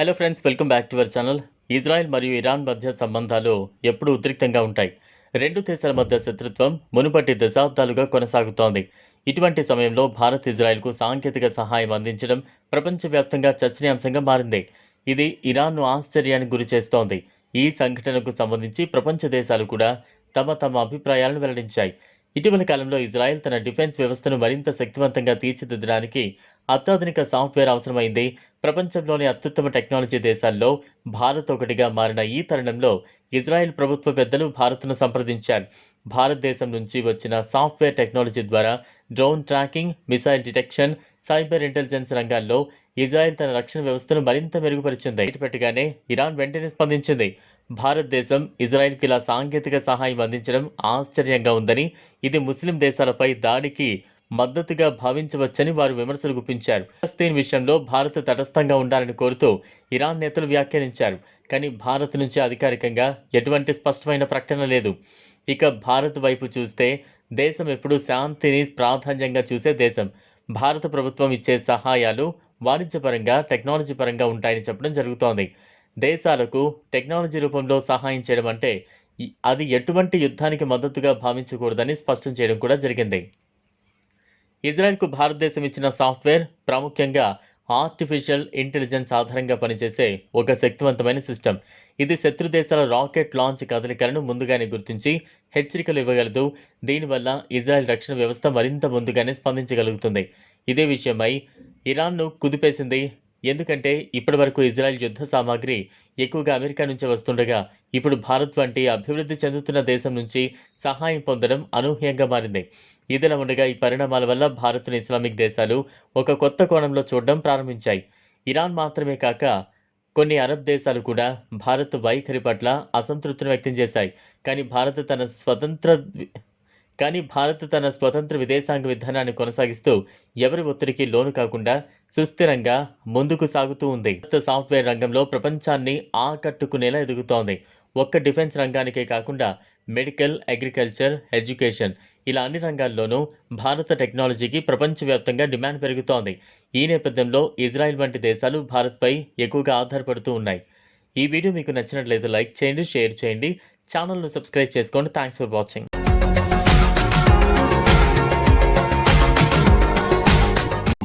Hello friends welcome back to our channel Israel మరియు Iran మధ్య సంబంధాలు ఎప్పుడూ ఉద్రిక్తంగా ఉంటాయి. రెండు దేశాల మధ్య శత్రుత్వం మునుపటి దశాబ్దాలుగా కొనసాగుతోంది. ఇటువంటి సమయంలో భారత్ ఇజ్రాయెల్కు సాంకేతిక సహాయం అందించడం ప్రపంచవ్యాప్తంగా చర్చనీయాంశంగా మారింది. ఇది ఇరాన్ను ఆశ్చర్యానికి గురి చేస్తోంది. ఈ సంఘటనకు సంబంధించి ప్రపంచ దేశాలు కూడా తమ తమ అభిప్రాయాలను వెల్లడించాయి. ఇటీవల కాలంలో ఇజ్రాయెల్ తన డిఫెన్స్ వ్యవస్థను మరింత శక్తివంతంగా తీర్చిదిద్దడానికి అత్యాధునిక సాఫ్ట్వేర్ అవసరమైంది. ప్రపంచంలోని అత్యుత్తమ టెక్నాలజీ దేశాల్లో భారత్ ఒకటిగా మారిన ఈ తరుణంలో ఇజ్రాయెల్ ప్రభుత్వ పెద్దలు భారత్ను సంప్రదించారు. భారతదేశం నుంచి వచ్చిన సాఫ్ట్వేర్ టెక్నాలజీ ద్వారా drone tracking missile detection cyber intelligence రంగాల్లో ఇజ్రాయెల్ తన రక్షణ వ్యవస్థను మరింత మెరుగుపరిచింది. పెట్టగానే ఇరాన్ వెంటనే స్పందించింది. భారతదేశం ఇజ్రాయెల్కి ఇలా సాంకేతిక సహాయం అందించడం ఆశ్చర్యంగా ఉందని ఇది ముస్లిం దేశాలపై దాడికి మద్దతుగా భావించవచ్చని వారు విమర్శలు గుప్పించారు. ఫలస్తీన్ విషయంలో భారత్ తటస్థంగా ఉండాలని కోరుతూ ఇరాన్ నేతలు వ్యాఖ్యానించారు. కానీ భారత్ నుంచి అధికారికంగా ఎటువంటి స్పష్టమైన ప్రకటన లేదు. ఇక భారత్ వైపు చూస్తే దేశం ఎప్పుడూ శాంతిని ప్రాధాన్యంగా చూసే దేశం. భారత ప్రభుత్వం ఇచ్చే సహాయాలు వాణిజ్యపరంగా టెక్నాలజీ పరంగా ఉంటాయని చెప్పడం జరుగుతోంది. దేశాలకు టెక్నాలజీ రూపంలో సహాయం చేయడం అంటే అది ఎటువంటి యుద్ధానికి మద్దతుగా భావించకూడదని స్పష్టం చేయడం కూడా జరిగింది. ఇజ్రాయెల్కు భారతదేశం ఇచ్చిన సాఫ్ట్వేర్ ప్రాముఖ్యంగా ఆర్టిఫిషియల్ ఇంటెలిజెన్స్ ఆధారంగా పనిచేసే ఒక శక్తివంతమైన సిస్టమ్. ఇది శత్రు దేశాల రాకెట్ లాంచ్ కదలికలను ముందుగానే గుర్తించి హెచ్చరికలు ఇవ్వగలదు. దీనివల్ల ఇజ్రాయెల్ రక్షణ వ్యవస్థ మరింత ముందుగానే స్పందించగలుగుతుంది. ఇదే విషయమై ఇరాన్ను కుదిపేసింది ఎందుకంటే ఇప్పటివరకు ఇజ్రాయెల్ యుద్ధ సామాగ్రి ఎక్కువగా అమెరికా నుంచి వస్తుండగా ఇప్పుడు భారత్ వంటి అభివృద్ధి చెందుతున్న దేశం నుంచి సహాయం పొందడం అనూహ్యంగా మారింది. ఇదిలా ఉండగా ఈ పరిణామాల వల్ల భారత్ను ఇస్లామిక్ దేశాలు ఒక కొత్త కోణంలో చూడడం ప్రారంభించాయి. ఇరాన్ మాత్రమే కాక కొన్ని అరబ్ దేశాలు కూడా భారత్ వైఖరి పట్ల అసంతృప్తిని వ్యక్తం చేశాయి. కానీ భారత్ తన స్వతంత్ర కానీ భారత్ తన స్వతంత్ర విదేశాంగ విధానాన్ని కొనసాగిస్తూ ఎవరి ఒత్తిడికి లోను కాకుండా సుస్థిరంగా ముందుకు సాగుతూ ఉంది. కొత్త సాఫ్ట్వేర్ రంగంలో ప్రపంచాన్ని ఆకట్టుకునేలా ఎదుగుతోంది. ఒక్క డిఫెన్స్ రంగానికే కాకుండా మెడికల్ అగ్రికల్చర్ ఎడ్యుకేషన్ ఇలా అన్ని రంగాల్లోనూ భారత టెక్నాలజీకి ప్రపంచవ్యాప్తంగా డిమాండ్ పెరుగుతోంది. ఈ నేపథ్యంలో ఇజ్రాయెల్ వంటి దేశాలు భారత్పై ఎక్కువగా ఆధారపడుతూ ఉన్నాయి. ఈ వీడియో మీకు నచ్చినట్లయితే లైక్ చేయండి షేర్ చేయండి. ఛానల్ను సబ్స్క్రైబ్ చేసుకోండి. Thanks for watching.